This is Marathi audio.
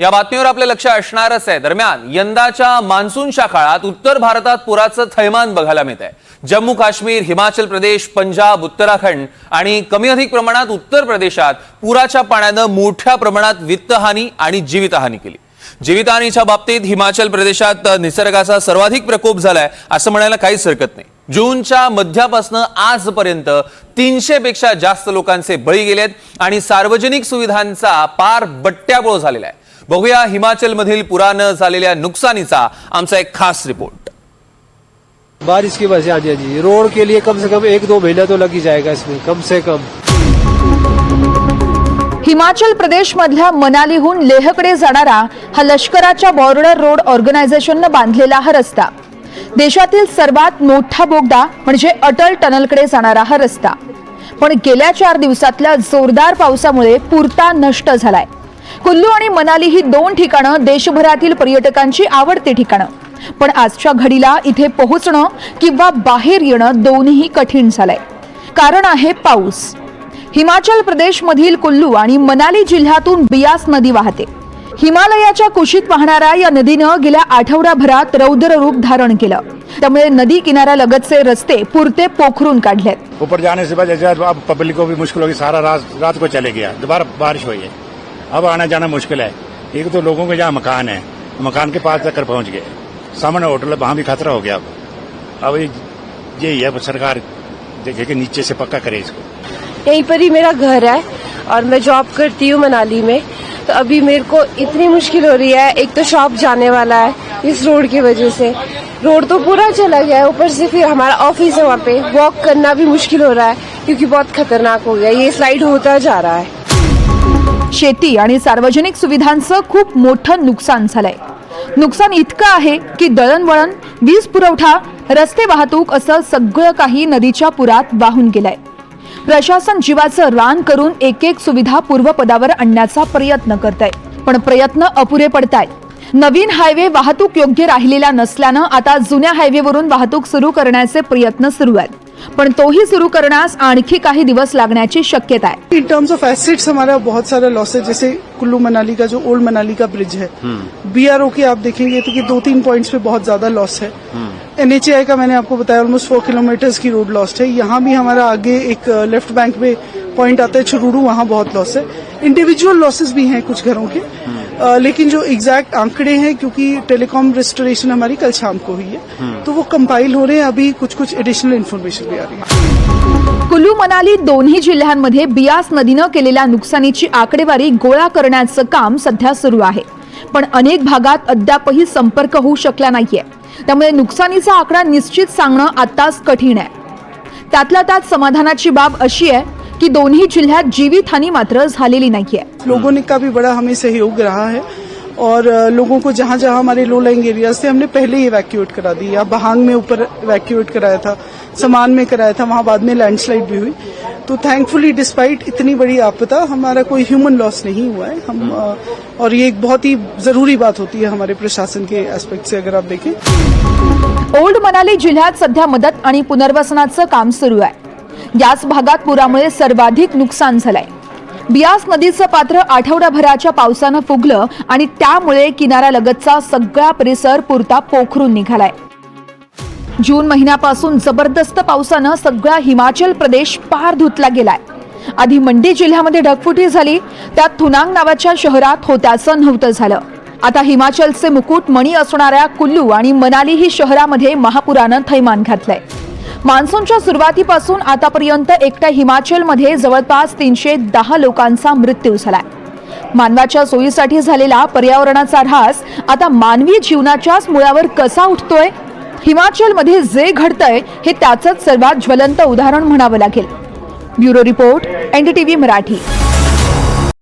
या बातमीवर आपलं लक्ष असणारच आहे. दरम्यान यंदाच्या मान्सूनच्या काळात उत्तर भारतात पुराचं थैमान बघायला मिळत आहे जम्मू काश्मीर हिमाचल प्रदेश पंजाब उत्तराखंड आणि कमी अधिक प्रमाणात उत्तर प्रदेशात पुराच्या पाण्यानं मोठ्या प्रमाणात वित्तहानी आणि जीवितहानी केली. जीवितहानीच्या बाबतीत हिमाचल प्रदेशात निसर्गाचा सर्वाधिक प्रकोप झालाय असं म्हणायला काहीच हरकत नाही. जूनच्या मध्यापासून आजपर्यंत तीनशे पेक्षा जास्त लोकांचे बळी गेलेत आणि सार्वजनिक सुविधांचा पार बट्ट्याबोळ झालेला आहे. बघूया हिमाचलमधील पुरानं झालेल्या नुकसानीचा आमचा एक खास रिपोर्ट. बारिश की वजह से जी जी। रोड के लिए कम से कम एक दो महीना तो लग ही जाएगा इसमें कम से कम। हिमाचल प्रदेशमधल्या मनालीहून लेहकडे जाणारा हा लष्कराच्या बॉर्डर रोड ऑर्गनायझेशननं बांधलेला हा रस्ता. देशातील सर्वात मोठा बोगदा म्हणजे अटल टनलकडे जाणारा हा रस्ता. पण गेल्या चार दिवसातल्या जोरदार पावसामुळे पुरता नष्ट झालाय. कुल्लू आणि मनाली ही दोन ठिकाणं देशभरातील पर्यटकांची आवडती ठिकाणं. पण आजच्या घडीला इथे पोहोचणं किंवा बाहेर येणं दोन्ही कठीण झालंय. कारण आहे पाऊस. हिमाचल प्रदेशमधील कुल्लू आणि मनाली जिल्ह्यातून बियास नदी वाहते. हिमालयाच्या कुशीत वाहणाऱ्या या नदीनं गेल्या आठवड्याभरात रौद्र रूप धारण केलं. त्यामुळे नदी किनाऱ्यालगतचे रस्ते पुरते पोखरून काढलेत. ऊपर जाने से बाद पब्लिक को भी मुश्किल होगी सारा रात रात को चले गया। दोबारा बारिश हुई है। अब आना जाना मुश्किल है। एक तो लोगों के जहाँ मकान है। मकान के पास तक पहुँच गए। सामने होटल है, वहाँ भी खतरा हो गया अब। अब ये- है सरकार देखे कि नीचे से पक्का करे इसको। यहीं पर ही मेरा घर है और मैं जॉब करती हूँ मनाली में। तो अभी मेरे को इतनी मुश्किल हो रही है। एक तो शॉप जाने वाला है इस रोड की वजह से। रोड तो पूरा चला गया है। ऊपर से फिर हमारा ऑफ़िस है वहाँ पे। वॉक करना भी मुश्किल हो रहा है, क्योंकि बहुत खतरनाक हो गया। ये स्लाइड होता जा रहा है। शेती आणि सार्वजनिक सुविधांचं खूप मोठं नुकसान झालंय. नुकसान इतकं आहे की दळणवळण वीज पुरवठा रस्ते वाहतूक असं सगळं काही नदीच्या पुरात वाहून गेलंय. प्रशासन जीवाचं रान करून एक एक सुविधा पूर्वपदावर आणण्याचा प्रयत्न करत आहे पण प्रयत्न अपुरे पडतायत. नवीन हायवे वाहतूक योग्य राहिलेला नसल्यानं आता जुन्या हायवेवरून वाहतूक सुरू करण्याचे प्रयत्न सुरू आहेत. पण तोही सुरू करण्यास आणखी काही दिवस लागण्याची शक्यता आहे. इन टर्म्स ऑफ एसेट्स हमारा बहुत सारा लॉस है जैसे कुल्लू मनाली का जो ओल्ड मनाली का ब्रिज है। बीआरओ के आप देखेंगे तो कि दो तीन पॉइंट्स पे बहुत ज्यादा लॉस है। एनएचएआई का मैंने आपको बताया ऑलमोस्ट फोर किलोमीटर्स की रोड लॉस्ट है। यहाँ भी हमारा आगे एक लेफ्ट बैंक में पॉइंट आता है चुरूडू वहाँ बहुत लॉस है इंडिविजुअल लॉसेस भी हैं कुछ घरों के अ, लेकिन जो एग्जैक्ट आंकड़े हैं क्योंकि टेलीकॉम रेस्टोरेशन हमारी कल शाम को हुई है तो वो कंपाइल हो रहे हैं अभी कुछ कुछ एडिशनल इन्फॉर्मेशन भी आ रही है कुल्लू मनाली दोन्ही जिल्ह्यांमध्ये बियास नदीनं केलेल्या नुकसानीची आकडेवारी गोळा करण्याचं काम सध्या सुरू आहे. पण अनेक भागात अद्यापही संपर्क होऊ शकला नाहीये. त्यामुळे नुकसानीचा आकडा निश्चित सांगणं आताच कठीण आहे. त्यातल्या त्यात समाधानाची बाब अशी आहे की दोन्ही जिल्ह्यात जीवितहानी मात्र झालेली नाहीये. लोगों ने का भी बड़ा हमें सहयोग रहा है और लोगों को जहां जहां हमारे लो लाइंग एरियाज थे हमने पहले ही इवैक्यूएट करा दी। या बहांग में ऊपर इवैक्यूएट कराया था समान में कराया था वहां बाद में लैंडस्लाइड भी हुई। तो थैंकफुली डिस्पाइट इतनी बड़ी आपदा हमारा कोई ह्यूमन लॉस नहीं हुआ है। हम और ये एक बहुत ही जरूरी बात होती है हमारे प्रशासन के एस्पेक्ट से अगर आप देखें। ओल्ड मनाली जिल्ह्यात सध्या मदत आणि पुनर्वसनाचं काम सुरू आहे. याच भागात पुरामुळे सर्वाधिक नुकसान झालंय. बियास नदीचं पात्र आठवड्याभराच्या पावसानं फुगलं आणि त्यामुळे किनाऱ्यालगतचा सगळा परिसर पुरता पोखरून निघालाय. जून महिन्यापासून जबरदस्त पावसानं सगळा हिमाचल प्रदेश पार धुतला गेलाय. आधी मंडी जिल्ह्यामध्ये ढगफुटी झाली त्यात थुनांग नावाच्या शहरात होत्याचं नव्हतं झालं. आता हिमाचलचे मुकुट मणी असणाऱ्या कुल्लू आणि मनाली ही शहरामध्ये महापुरानं थैमान घातलंय. मान्सूनच्या सुरुवातीपासून आतापर्यंत एकट्या हिमाचलमध्ये जवळपास तीनशे दहा लोकांचा मृत्यू झालाय. मानवाच्या सोयीसाठी झालेला पर्यावरणाचा ऱ्हास आता मानवी जीवनाच्याच मुळावर कसा उठतोय? हिमाचलमध्ये जे घडतंय हे त्याचंच सर्वात ज्वलंत उदाहरण म्हणावं लागेल. Bureau report NDTV Marathi.